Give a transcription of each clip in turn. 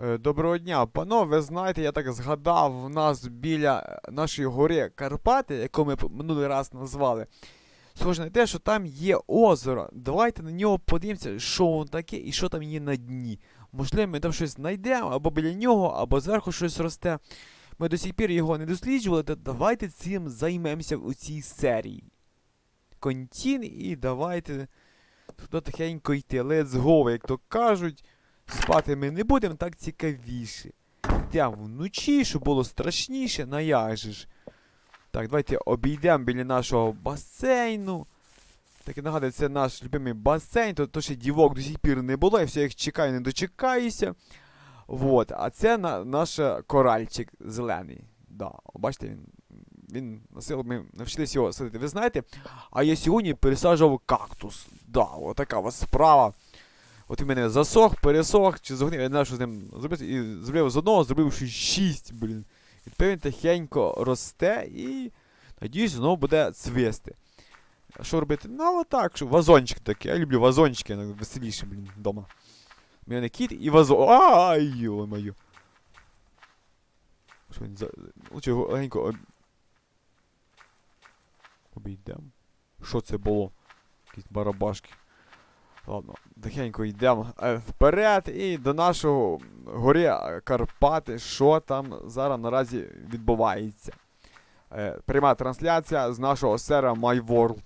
Е, Доброго дня, панове, ви знаєте, я так згадав, в нас біля е, нашої гори Карпати, яку ми минулий раз назвали, схоже на те, що там є озеро. Давайте на нього подивимося, що воно таке і що там є на дні. Можливо, ми там щось знайдемо, або біля нього, або зверху щось росте. Ми до сих пір його не досліджували, то давайте цим займемося у цій серії. Контін і давайте туди тихенько йти. Let's go, як то кажуть. Спати ми не будемо, так цікавіше. Йдемо вночі, щоб було страшніше, ну як же ж. Так, давайте обійдемо біля нашого басейну. Так і нагадую, це наш любимий басейн, то, то ще дівок до сих пір не було, я все їх чекаю, не дочекаюся. Вот. А це на, наш е, коральчик зелений. Да, бачите, він, він насил, ми навчилися його садити. Ви знаєте, а я сьогодні пересаджував кактус. Да, отака у справа. От він мене засох, пересох, чи загонив, я не знаю, що з ним зробити. І зробив з одного, зробив ще шість, блін. Він тихенько росте і, надіюсь, знову буде цвісти. А що робити? Ну, отак, що вазончик такий. Я люблю вазончики, веселіше, блін, вдома. У мене кіт і вазон. Ай, йо-моє. Що він за. Лучше легенько обійдемо. Що це було? Якісь барабашки. Ладно, тихенько йдемо е, вперед і до нашого горі Карпати, що там зараз наразі відбувається. Е, пряма трансляція з нашого сера MyWorld.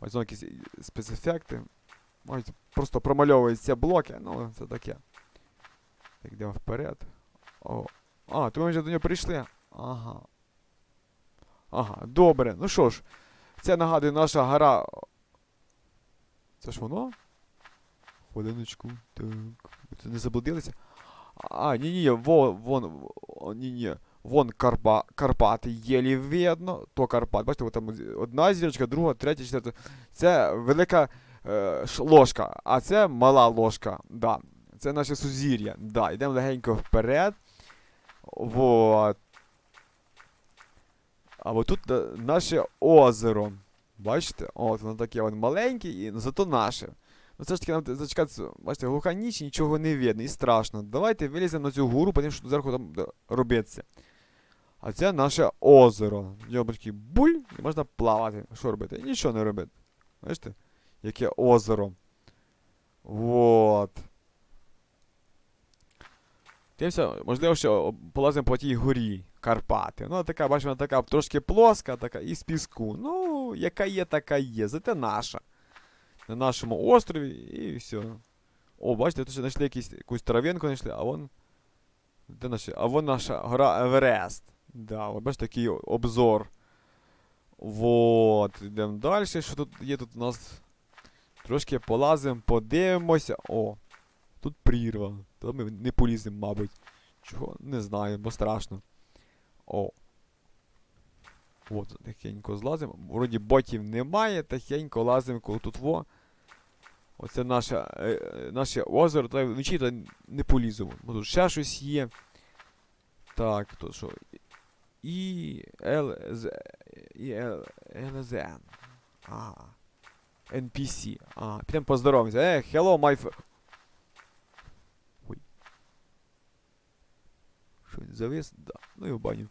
Ось знову якісь спецефекти. Ось просто промальовуються блоки, ну це таке. Так, йдемо вперед. О. А, то ми вже до нього прийшли. Ага. Ага, добре. Ну що ж, це нагадує наша гора це ж воно? Хвилиночку. Так. Це не заблудилися? А, ні, ні, во, вон, во- ні, ні. Вон Карпа, Карпати, єлі видно, то Карпат. Бачите, там одна зірочка, друга, третя, четверта. Це велика е, ложка, а це мала ложка. Да. Це наше сузір'я. Да. Йдемо легенько вперед. Вот. А от тут е, наше озеро. Бачите? От воно таке воно маленьке, і ну, зато наше. Ну це ж таки нам зачекати, бачите, глуха ніч, нічого не видно і страшно. Давайте виліземо на цю гору, подивимося, що тут зверху там робиться. А це наше озеро. Нього такий буль, і можна плавати. Що робити? Нічого не робити. Бачите? Яке озеро. Вот. Дивимося, можливо, що полазимо по тій горі Карпати. Ну, така, бачимо, така трошки плоска, така і з піску. Ну, яка є, така є. Зате наша. На нашому острові і все. О, бачите, тут ще знайшли якісь, якусь травинку знайшли, а вон. Де наші? А вон наша гора Еверест. Да, от бачите, такий обзор. Вот. Йдемо далі. Що тут є? Тут у нас трошки полазимо, подивимося. О, тут прірва. То ми не поліземо, мабуть. Чого? Не знаю, бо страшно. О. От, тихенько злазимо. Вроді ботів немає, тихенько лазимо коли тут во. Оце наше, е, е, наше озеро, та вночі то не поліземо. Бо тут ще щось є. Так, то що? І ЛЗ. І ЛЗН. Ага. NPC. Ага, підемо поздоровимося. Е, hello, my f... Ой. Що він завис? Да. Ну і в баню.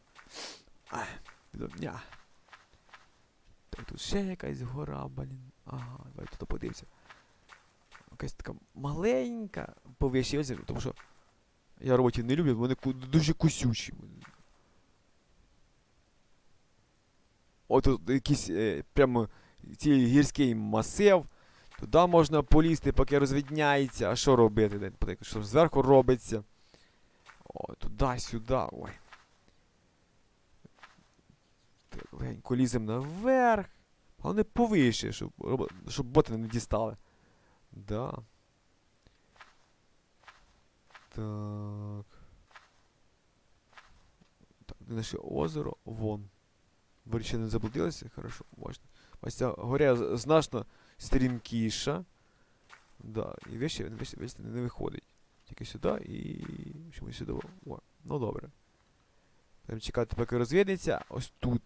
Ах, піду- Так, тут ще якась гора, блін. Ага, давай тут подивимося. Якась така маленька повище озеро, тому що я роботів не люблю, вони дуже кусючі. О, тут якийсь е, прямо цілий гірський масив. Туди можна полізти, поки розвідняється. А що робити? Що зверху робиться? О, туди-сюди. Ой. Легенько ліземо наверх. Головне повище, щоб, щоб боти не дістали. Да. Так. Так, де наше озеро? Вон. Ви ще не заблудилися? Хорошо, можна. Ось ця горя значно стрімкіша. Да, і вище, вище, вище не виходить. Тільки сюди і. Чому сюди? О, ну добре. Будемо чекати, поки розвідеться. Ось тут.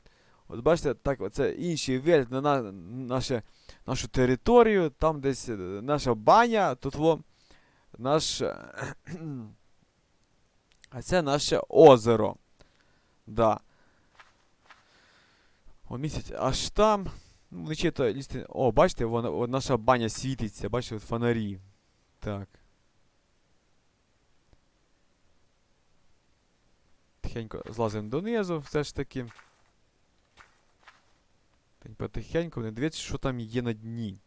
От бачите, так, оце інший вид на, на наше, нашу територію, там десь е, наша баня, тут во наш. е, А це наше озеро. Да. О, місяць аж там. Ну, то лізти. О, бачите, вона, от наша баня світиться, бачите, от фонарі. Так. Тихенько злазимо донизу, все ж таки. Потихеньку, не дивіться, що там є на дні.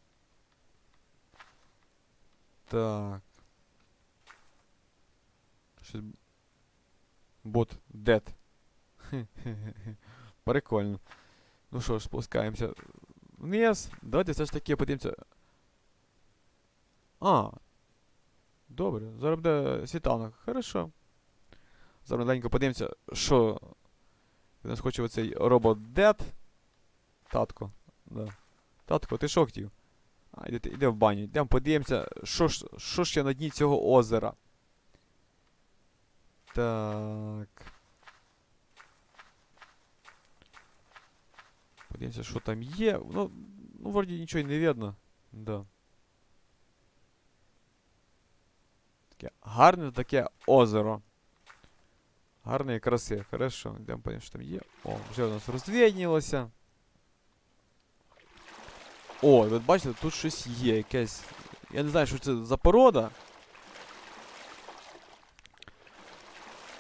Так. Щось... Бот дед. Прикольно. Ну що ж, спускаємося вниз. Давайте все ж таки подивимося. А. Добре, зараз буде світанок. Хорошо. Зараз маленько подивимося, що нас хоче оцей робот дед. Татко. Да. Татко, ти що хотів? А, йди, йди в баню. Йдемо подивимося, що ж, що є на дні цього озера. Так. Подивимося, що там є. Ну, ну вроді нічого не видно. Да. Таке гарне таке озеро. Гарної краси. Хорошо. Йдемо подивимося, що там є. О, вже у нас розвіднілося. О, ви бачите, тут щось є, якесь. Я не знаю, що це за порода.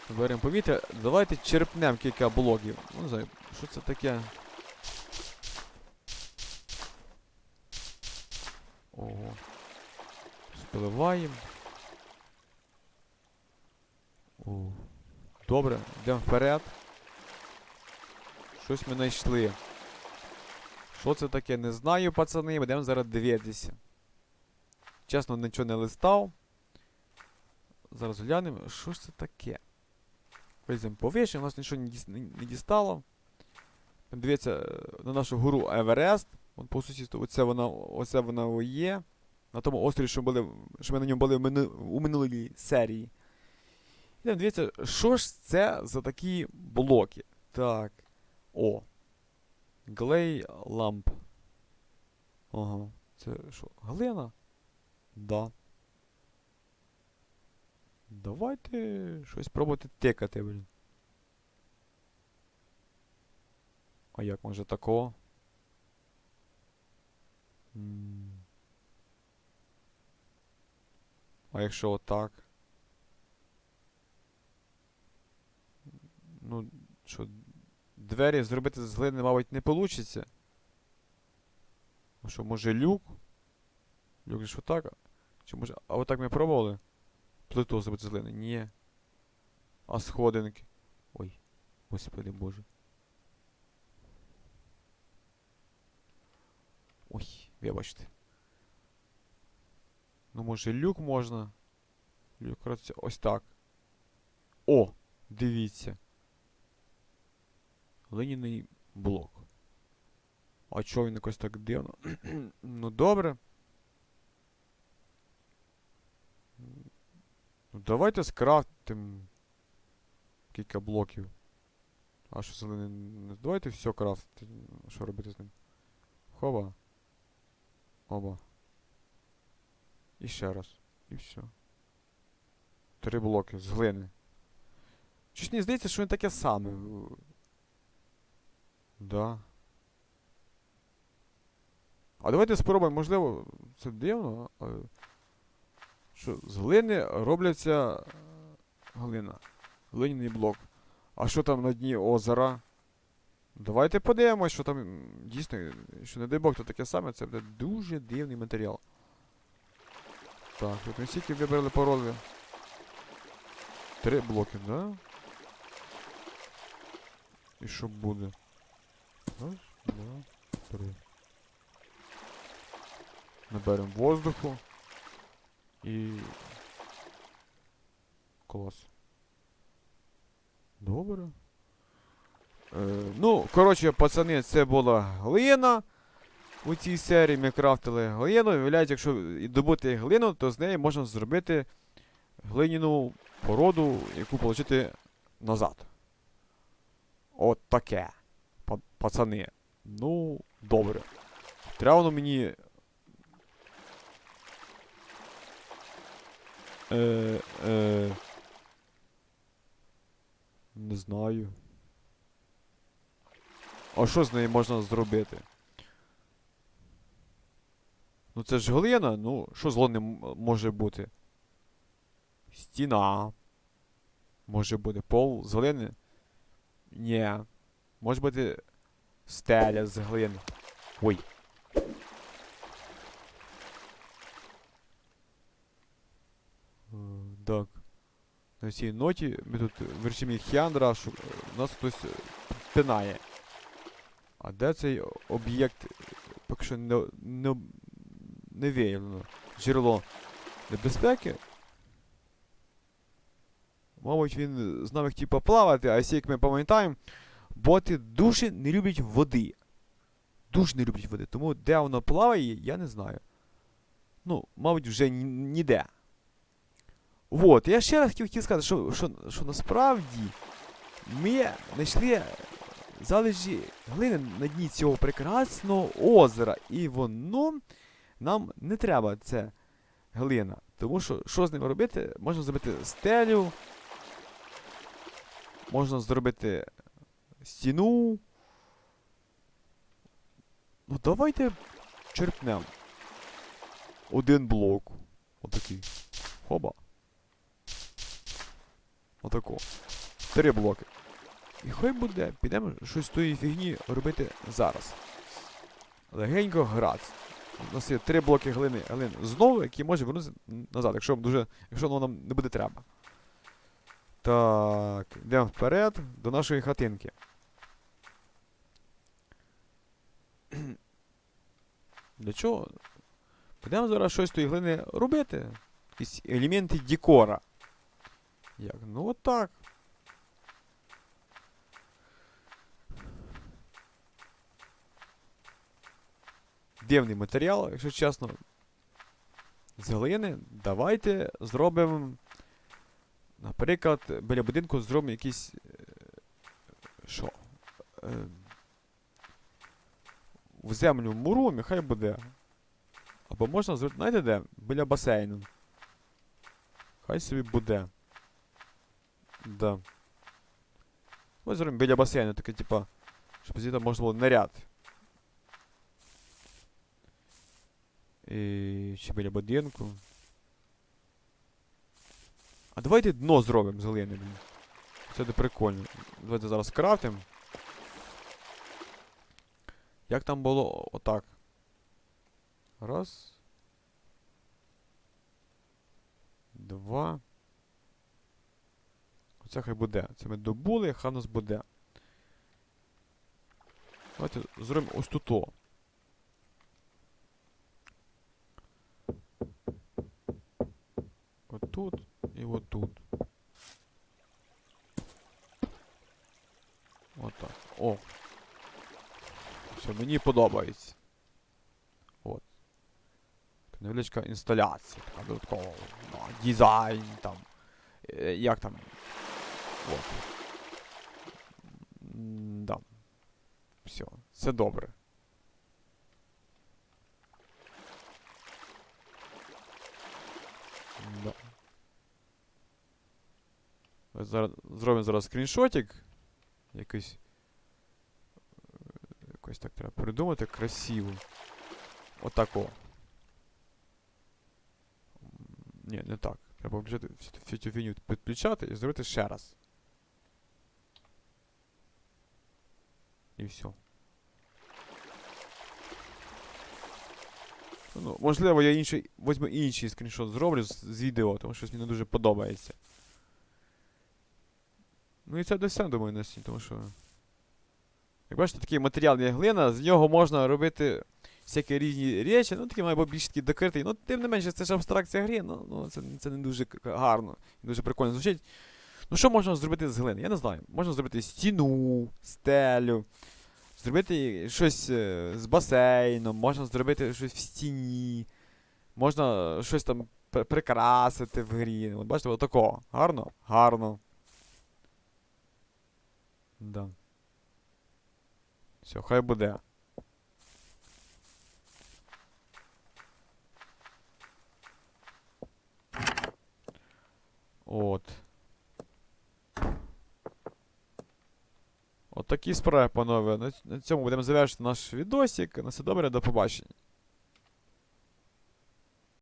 Беремо повітря. Давайте черпнемо кілька блоків. Ну, не знаю, що це таке. Ого. Спливаємо. Добре, йдемо вперед. Щось ми знайшли. Що це таке? Не знаю, пацани, будемо зараз дивитися. Чесно, нічого не листав. Зараз глянемо, що ж це таке. Вийдемо повище, у нас нічого не, діс- не, не дістало. Дивіться е, на нашу гору Еверест. Вон по сусідству, оце вона, оце вона є. На тому острові, що, були, що ми на ньому були у минулій серії. І там дивіться, що ж це за такі блоки? Так. О. Глей ламп. Ага. Це що? Глина? Да. Давайте щось пробувати тикати, блін. А як може такого? А якщо отак? Ну, що, двері зробити з глини, мабуть, не вийде. Що, може люк? Люк ж отак? Чи може. А отак ми пробували? Плиту зробити з глини? Ні. А сходинки? Ой, господи боже. Ой, вибачте. Ну, може, люк можна? Люк робиться ось так. О! Дивіться. Леніний блок. А чого він якось так дивно? ну добре. Ну давайте скрафтим кілька блоків. А що зелений? не- Давайте все крафтити. Що робити з ним? Хоба. Оба. І ще раз. І все. Три блоки з глини. Щось мені здається, що він таке саме. Да. А давайте спробуємо, можливо, це дивно, що з глини робляться е, глина. Глиняний блок. А що там на дні озера? Давайте подивимось, що там дійсно, що не дай Бог, то таке саме, це буде дуже дивний матеріал. Так, тут ми стільки вибрали паролі. Три блоки, да? І що буде? Раз, два, три. Наберемо воздуху. І. Клас. Добре. Е, ну, коротше, пацани, це була глина. У цій серії ми крафтили глину. Виявляється, якщо добути глину, то з неї можна зробити глиняну породу, яку отримати назад. От таке. Па- Пацани. Ну, добре. Треба воно мені. Е, е, Не знаю. А що з нею можна зробити? Ну це ж глина, ну що з глини м- може бути? Стіна. Може бути пол з глини? Ні. Може бути стеля з глини. Ой. Так. На цій ноті ми тут вершимо Хіандра, що е, нас хтось е, пинає. А де цей об'єкт поки що не, не, не виявлено? Джерело небезпеки? Мабуть, він з нами хотів поплавати, а як ми пам'ятаємо, боти дуже не люблять води. Дуже не люблять води. Тому де воно плаває, я не знаю. Ну, мабуть, вже ніде. Вот, я ще раз хотів, сказати, що, що, що насправді ми знайшли залежі глини на дні цього прекрасного озера. І воно нам не треба, це глина. Тому що що з ними робити? Можна зробити стелю, можна зробити стіну. Ну давайте черпнемо. Один блок. Отакий. Хоба. Отако. Три блоки. І хай буде, підемо щось з тої фігні робити зараз. Легенько грати. У нас є три блоки глини, глини знову, які може вернутися назад, якщо, дуже, якщо воно нам не буде треба. Так, йдемо вперед до нашої хатинки. Для чого? Підемо зараз щось тої глини робити. Якісь елементи декора. Як? Ну от так. Дивний матеріал, якщо чесно. З глини давайте зробимо. Наприклад, біля будинку зробимо якийсь. е, Що? В землю муру, нехай буде. Або можна зробити, знаєте де? Біля басейну. Хай собі буде. Да. Ось зробимо біля басейну, таке, типа, щоб звідти можна було наряд. І чи біля будинку. А давайте дно зробимо з глини. Це буде прикольно. Давайте зараз крафтимо. Як там було отак. Раз. Два. Оце хай буде. Це ми добули, хай нас буде. Давайте зробимо ось тут. -о. Отут і отут. Отак. О. Все, мені подобається. От. Невеличка інсталяція. Така додаткова. Ну, дизайн там. Е, як там. От. Да. Все, це добре. Да. Зараз, зробимо зараз скріншотик. Якийсь. Якось так треба придумати красиво. Отако. Ні, не так. Треба включати всю, цю- фігню підключати і зробити ще раз. І все. Ну, можливо, я інший, возьму інший скріншот зроблю з, з відео, тому що щось мені не дуже подобається. Ну і це все, думаю, на сьогодні, тому що. Як бачите, такий матеріал є глина, з нього можна робити всякі різні речі, ну такий має більш такий докритий. Ну, тим не менше, це ж абстракція гри, ну, ну це, це не дуже гарно, дуже прикольно звучить. Ну що можна зробити з глини? Я не знаю. Можна зробити стіну, стелю, зробити щось е, з басейном, можна зробити щось в стіні, можна щось там пр- прикрасити в грі. От бачите, отако. Гарно? Гарно. Да. Все, хай буде. От. От такі справи, панове. На цьому будемо завершити наш відосик. На все добре, до побачення.